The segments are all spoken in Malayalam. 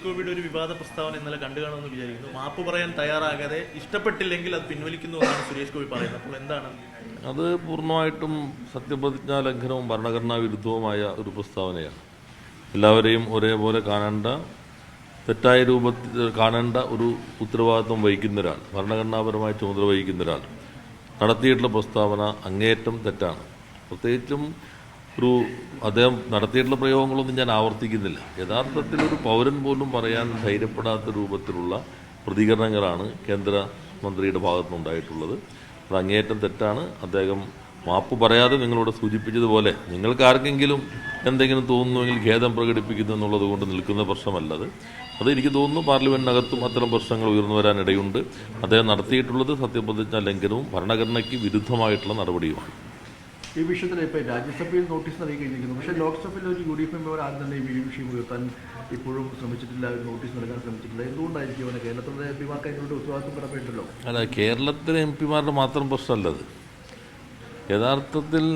സുരേഷ് ഗോപിയുടെ ഒരു വിവാദ പ്രസ്താവന ഇന്നലെ കണ്ടു കാണുമെന്ന് വിചാരിക്കുന്നു. മാപ്പ് പറയാൻ തയ്യാറാകാതെ ഇഷ്ടപ്പെട്ടില്ലെങ്കിൽ അത് പിൻവലിക്കുന്നു എന്നാണ് സുരേഷ് ഗോപി പറയുന്നത്. അപ്പോൾ എന്താണ്? അത് പൂർണമായിട്ടും സത്യപ്രതിജ്ഞാ ലംഘനവും ഭരണഘടനാ വിരുദ്ധവുമായ ഒരു പ്രസ്താവനയാണ്. എല്ലാവരെയും ഒരേപോലെ കാണേണ്ട തെറ്റായ രൂപത്തിൽ കാണേണ്ട ഒരു ഉത്തരവാദിത്വം വഹിക്കുന്ന ഒരാൾ ഭരണഘടനാപരമായ ചുമതല വഹിക്കുന്ന ഒരാൾ നടത്തിയിട്ടുള്ള പ്രസ്താവന അങ്ങേയറ്റം തെറ്റാണ്. പ്രത്യേകിച്ചും ഒരു അദ്ദേഹം നടത്തിയിട്ടുള്ള പ്രയോഗങ്ങളൊന്നും ഞാൻ ആവർത്തിക്കുന്നില്ല. യഥാർത്ഥത്തിൽ ഒരു പൗരൻ പോലും പറയാൻ ധൈര്യപ്പെടാത്ത രൂപത്തിലുള്ള പ്രതികരണങ്ങളാണ് കേന്ദ്ര മന്ത്രിയുടെ ഭാഗത്തുനിന്നുണ്ടായിട്ടുള്ളത്. അത് അങ്ങേയറ്റം തെറ്റാണ്. അദ്ദേഹം മാപ്പ് പറയാതെ നിങ്ങളോട് സൂചിപ്പിച്ചതുപോലെ നിങ്ങൾക്ക് ആർക്കെങ്കിലും എന്തെങ്കിലും തോന്നുന്നുവെങ്കിൽ ഖേദം പ്രകടിപ്പിക്കുന്നു എന്നുള്ളത് കൊണ്ട് നിൽക്കുന്ന പ്രശ്നമല്ലത് അത് എനിക്ക് തോന്നുന്നു പാർലമെന്റിനകത്തും അത്തരം പ്രശ്നങ്ങൾ ഉയർന്നു വരാനിടയുണ്ട്. അദ്ദേഹം നടത്തിയിട്ടുള്ളത് സത്യപ്രതിജ്ഞ ലംഘനവും ഭരണഘടനയ്ക്ക് വിരുദ്ധമായിട്ടുള്ള നടപടിയുമാണ്. ഈ വിഷയത്തിൽ ഇപ്പോൾ രാജ്യസഭയിൽ നോട്ടീസ് നൽകി കഴിഞ്ഞിരിക്കുന്നു പക്ഷേ ലോക്സഭയിൽ ഒരു യു ഡി എഫ് മെമ്പർ ആദ്യം തന്നെ ഈ വിഷയം ഉയർത്താൻ ഇപ്പോഴും ശ്രമിച്ചിട്ടില്ല നോട്ടീസ് നൽകാൻ ശ്രമിച്ചിട്ടില്ല? എന്തുകൊണ്ടായിരിക്കും അവനെ കേരളത്തിലെ എം പിമാർക്ക് അതിനോട് ഉത്തരവാദിത്വം കടമയുണ്ടല്ലോ അല്ല കേരളത്തിലെ എം പിമാരുടെ മാത്രം പ്രശ്നമല്ലത്. യഥാർത്ഥത്തിൽ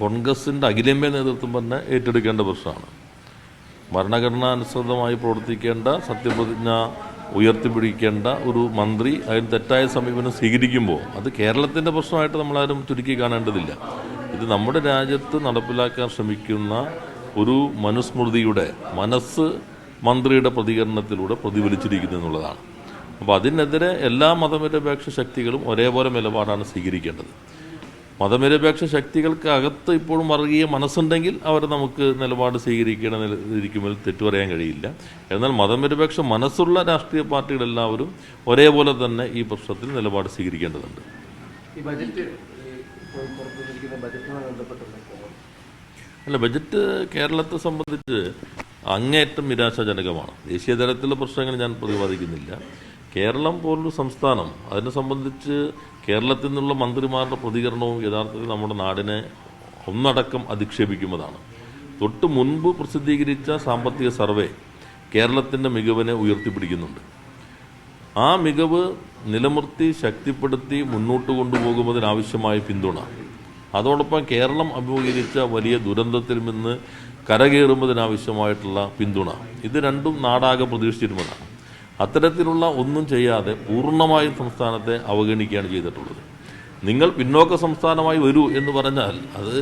കോൺഗ്രസിന്റെ അഖിലേന്ത്യാ നേതൃത്വം തന്നെ ഏറ്റെടുക്കേണ്ട പ്രശ്നമാണ്. ഭരണഘടനാനുസൃതമായി പ്രവർത്തിക്കേണ്ട സത്യപ്രതിജ്ഞ ഉയർത്തിപ്പിടിക്കേണ്ട ഒരു മന്ത്രി അതിന് തെറ്റായ സമീപനം സ്വീകരിക്കുമ്പോൾ അത് കേരളത്തിന്റെ പ്രശ്നമായിട്ട് നമ്മളാരും ചുരുക്കി കാണേണ്ടതില്ല. ഇത് നമ്മുടെ രാജ്യത്ത് നടപ്പിലാക്കാൻ ശ്രമിക്കുന്ന ഒരു മനുസ്മൃതിയുടെ മനസ്സ് മന്ത്രിയുടെ പ്രതികരണത്തിലൂടെ പ്രതിഫലിച്ചിരിക്കുന്നു എന്നുള്ളതാണ്. അപ്പോൾ അതിനെതിരെ എല്ലാ മതനിരപേക്ഷ ശക്തികളും ഒരേപോലെ നിലപാടാണ് സ്വീകരിക്കേണ്ടത്. മതനിരപേക്ഷ ശക്തികൾക്ക് അകത്ത് ഇപ്പോഴും വർഗീയ മനസ്സുണ്ടെങ്കിൽ അവർ നമുക്ക് നിലപാട് സ്വീകരിക്കണം ഇരിക്കുമ്പോൾ തെറ്റു പറയാൻ കഴിയില്ല. എന്നാൽ മതനിരപേക്ഷ മനസ്സുള്ള രാഷ്ട്രീയ പാർട്ടികളെല്ലാവരും ഒരേപോലെ തന്നെ ഈ പ്രശ്നത്തിൽ നിലപാട് സ്വീകരിക്കേണ്ടതുണ്ട്. ഈ ബജറ്റ് അല്ല ബജറ്റ് കേരളത്തെ സംബന്ധിച്ച് അങ്ങേയറ്റം നിരാശാജനകമാണ്. ദേശീയ തലത്തിലുള്ള പ്രശ്നങ്ങൾ ഞാൻ പ്രതിപാദിക്കുന്നില്ല. കേരളം പോലൊരു സംസ്ഥാനം അതിനെ സംബന്ധിച്ച് കേരളത്തിൽ നിന്നുള്ള മന്ത്രിമാരുടെ പ്രതികരണവും യഥാർത്ഥത്തിൽ നമ്മുടെ നാടിനെ ഒന്നടക്കം അധിക്ഷേപിക്കുന്നതാണ്. തൊട്ട് മുൻപ് പ്രസിദ്ധീകരിച്ച സാമ്പത്തിക സർവേ കേരളത്തിന്റെ മികവിനെ ഉയർത്തിപ്പിടിക്കുന്നുണ്ട്. ആ മികവ് നിലനിർത്തി ശക്തിപ്പെടുത്തി മുന്നോട്ട് കൊണ്ടുപോകുന്നതിനാവശ്യമായ പിന്തുണ. അതോടൊപ്പം കേരളം അഭിമുഖീകരിച്ച വലിയ ദുരന്തത്തിൽ നിന്ന് കരകയറുന്നതിനാവശ്യമായിട്ടുള്ള പിന്തുണ. ഇത് രണ്ടും നാടാകെ പ്രതീക്ഷിച്ചിരുന്നതാണ്. അത്തരത്തിലുള്ള ഒന്നും ചെയ്യാതെ പൂർണമായും സംസ്ഥാനത്തെ അവഗണിക്കുകയാണ് ചെയ്തിട്ടുള്ളത്. നിങ്ങൾ പിന്നോക്ക സംസ്ഥാനമായി വരൂ എന്ന് പറഞ്ഞാൽ അത്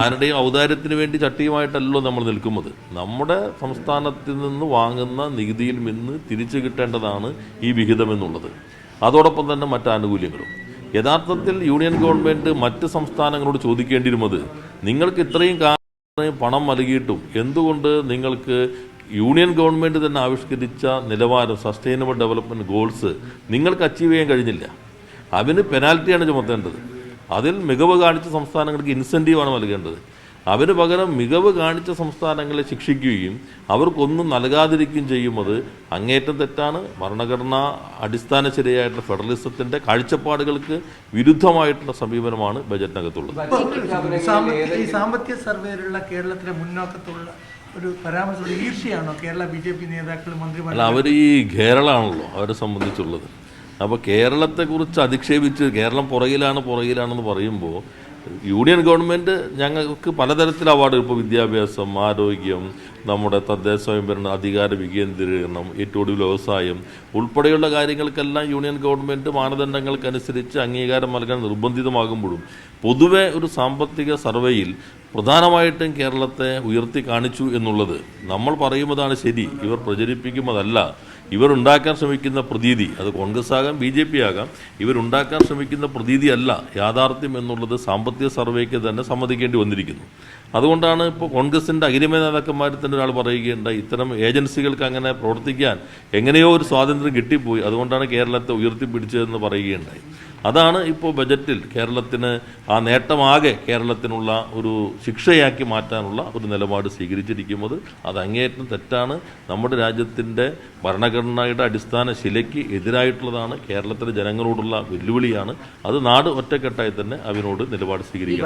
ആരുടെയും ഔദാര്യത്തിന് വേണ്ടി ചട്ടിയുമായിട്ടല്ലോ നമ്മൾ നിൽക്കുന്നത്. നമ്മുടെ സംസ്ഥാനത്തിൽ നിന്ന് വാങ്ങുന്ന നികുതിയിൽ നിന്ന് തിരിച്ചു കിട്ടേണ്ടതാണ് ഈ വിഹിതം എന്നുള്ളത്. അതോടൊപ്പം തന്നെ മറ്റ് ആനുകൂല്യങ്ങളും. യഥാർത്ഥത്തിൽ യൂണിയൻ ഗവൺമെന്റ് മറ്റ് സംസ്ഥാനങ്ങളോട് ചോദിക്കേണ്ടിയിരുന്നത് നിങ്ങൾക്ക് ഇത്രയും കാലം പണം നൽകിയിട്ടും എന്തുകൊണ്ട് നിങ്ങൾക്ക് യൂണിയൻ ഗവൺമെന്റ് തന്നെ ആവിഷ്കരിച്ച നിലവാരം സസ്റ്റൈനബിൾ ഡെവലപ്മെന്റ് ഗോൾസ് നിങ്ങൾക്ക് അച്ചീവ് ചെയ്യാൻ കഴിഞ്ഞില്ല. അതിന് പെനാൽറ്റിയാണ് ചുമത്തേണ്ടത്. അതിൽ മികവ് കാണിച്ച സംസ്ഥാനങ്ങൾക്ക് ഇൻസെന്റീവാണ് നൽകേണ്ടത്. അവന് പകരം മികവ് കാണിച്ച സംസ്ഥാനങ്ങളെ ശിക്ഷിക്കുകയും അവർക്കൊന്നും നൽകാതിരിക്കുകയും ചെയ്യുന്നത് അങ്ങേറ്റം തെറ്റാണ്. ഭരണഘടനാ അടിസ്ഥാന ശരിയായിട്ടുള്ള ഫെഡറലിസത്തിന്റെ കാഴ്ചപ്പാടുകൾക്ക് വിരുദ്ധമായിട്ടുള്ള സമീപനമാണ് ബജറ്റിനകത്തുള്ളത്. സാമ്പത്തിക സർവേയിലുള്ള കേരളത്തിലെ മുന്നോക്കത്തുള്ള ഒരു പരാമർശം ഈർഷ്യയാണോ കേരള ബി ജെ പി നേതാക്കൾ മന്ത്രിമാർ? അവർ ഈ കേരളമാണല്ലോ അവരെ സംബന്ധിച്ചുള്ളത്. അപ്പോൾ കേരളത്തെക്കുറിച്ച് അധിക്ഷേപിച്ച് കേരളം പുറകിലാണ് പുറകിലാണെന്ന് പറയുമ്പോൾ യൂണിയൻ ഗവൺമെന്റ് ഞങ്ങൾക്ക് പലതരത്തിൽ അവാർഡ്. ഇപ്പോൾ വിദ്യാഭ്യാസം ആരോഗ്യം നമ്മുടെ തദ്ദേശ സ്വയംഭരണ അധികാര വികേന്ദ്രീകരണം ഏറ്റവും വ്യവസായം ഉൾപ്പെടെയുള്ള കാര്യങ്ങൾക്കെല്ലാം യൂണിയൻ ഗവൺമെന്റ് മാനദണ്ഡങ്ങൾക്കനുസരിച്ച് അംഗീകാരം നൽകാൻ നിർബന്ധിതമാകുമ്പോഴും പൊതുവെ ഒരു സാമ്പത്തിക സർവേയിൽ പ്രധാനമായിട്ടും കേരളത്തെ ഉയർത്തി കാണിച്ചു എന്നുള്ളത് നമ്മൾ പറയുന്നതാണ് ശരി. ഇവർ പ്രചരിപ്പിക്കുന്നതല്ല. ഇവർ ഉണ്ടാക്കാൻ ശ്രമിക്കുന്ന പ്രതീതി അത് കോൺഗ്രസ് ആകാം ബി ജെ പി ആകാം ഇവരുണ്ടാക്കാൻ ശ്രമിക്കുന്ന പ്രതീതി അല്ല യാഥാർത്ഥ്യം എന്നുള്ളത് സാമ്പത്തിക സർവേക്ക് തന്നെ സമ്മതിക്കേണ്ടി വന്നിരിക്കുന്നു. അതുകൊണ്ടാണ് ഇപ്പോൾ കോൺഗ്രസിന്റെ അഗ്രിമ നേതാക്കന്മാരിൽ തന്നെ ഒരാൾ പറയുകയുണ്ടായി ഇത്തരം ഏജൻസികൾക്ക് അങ്ങനെ പ്രവർത്തിക്കാൻ എങ്ങനെയോ ഒരു സ്വാതന്ത്ര്യം കിട്ടിപ്പോയി അതുകൊണ്ടാണ് കേരളത്തെ ഉയർത്തിപ്പിടിച്ചതെന്ന് പറയുകയുണ്ടായി. അതാണ് ഇപ്പോൾ ബജറ്റിൽ കേരളത്തിന് ആ നേട്ടമാകെ കേരളത്തിനുള്ള ഒരു ശിക്ഷയാക്കി മാറ്റാനുള്ള ഒരു നിലപാട് സ്വീകരിച്ചിരിക്കുന്നത്. അത് അങ്ങേയറ്റം തെറ്റാണ്. നമ്മുടെ രാജ്യത്തിന്റെ ഭരണഘടനയുടെ അടിസ്ഥാന ശിലയ്ക്ക് എതിരായിട്ടുള്ളതാണ് കേരളത്തിലെ ജനങ്ങളോടുള്ള വെല്ലുവിളിയാണ്. അത് നാട് ഒറ്റക്കെട്ടായി തന്നെ അവനോട് നിലപാട് സ്വീകരിക്കണം.